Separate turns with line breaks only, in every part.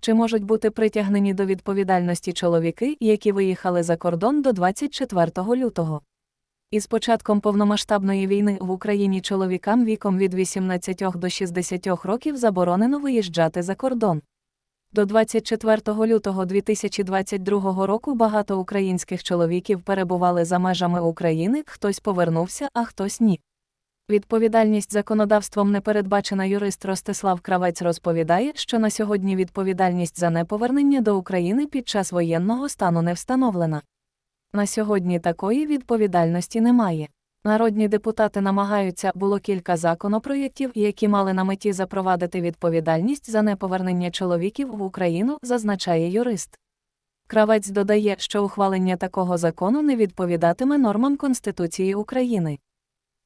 Чи можуть бути притягнені до відповідальності чоловіки, які виїхали за кордон до 24 лютого? Із початком повномасштабної війни в Україні чоловікам віком від 18 до 60 років заборонено виїжджати за кордон. До 24 лютого 2022 року багато українських чоловіків перебували за межами України, хтось повернувся, а хтось ні. Відповідальність законодавством не передбачена юрист Ростислав Кравець розповідає, що на сьогодні відповідальність за неповернення до України під час воєнного стану не встановлена. На сьогодні такої відповідальності немає. Народні депутати намагаються, було кілька законопроєктів, які мали на меті запровадити відповідальність за неповернення чоловіків в Україну, зазначає юрист. Кравець додає, що ухвалення такого закону не відповідатиме нормам Конституції України.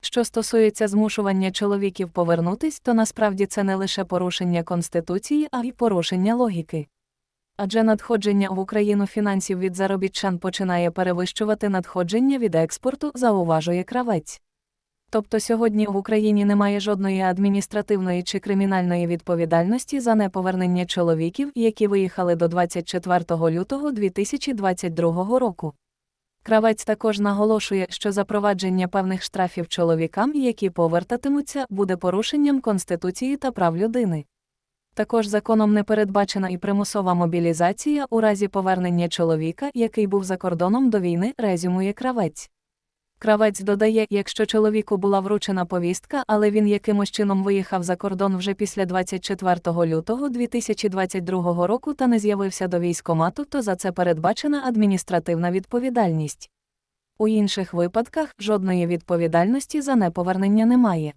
Що стосується змушування чоловіків повернутись, то насправді це не лише порушення Конституції, а й порушення логіки. Адже надходження в Україну фінансів від заробітчан починає перевищувати надходження від експорту, зауважує кравець. Тобто сьогодні в Україні немає жодної адміністративної чи кримінальної відповідальності за неповернення чоловіків, які виїхали до 24 лютого 2022 року. Кравець також наголошує, що запровадження певних штрафів чоловікам, які повертатимуться, буде порушенням Конституції та прав людини. Також законом не передбачена і примусова мобілізація у разі повернення чоловіка, який був за кордоном до війни, резюмує кравець. Кравець додає, якщо чоловіку була вручена повістка, але він якимось чином виїхав за кордон вже після 24 лютого 2022 року та не з'явився до військомату, то за це передбачена адміністративна відповідальність. У інших випадках жодної відповідальності за неповернення немає.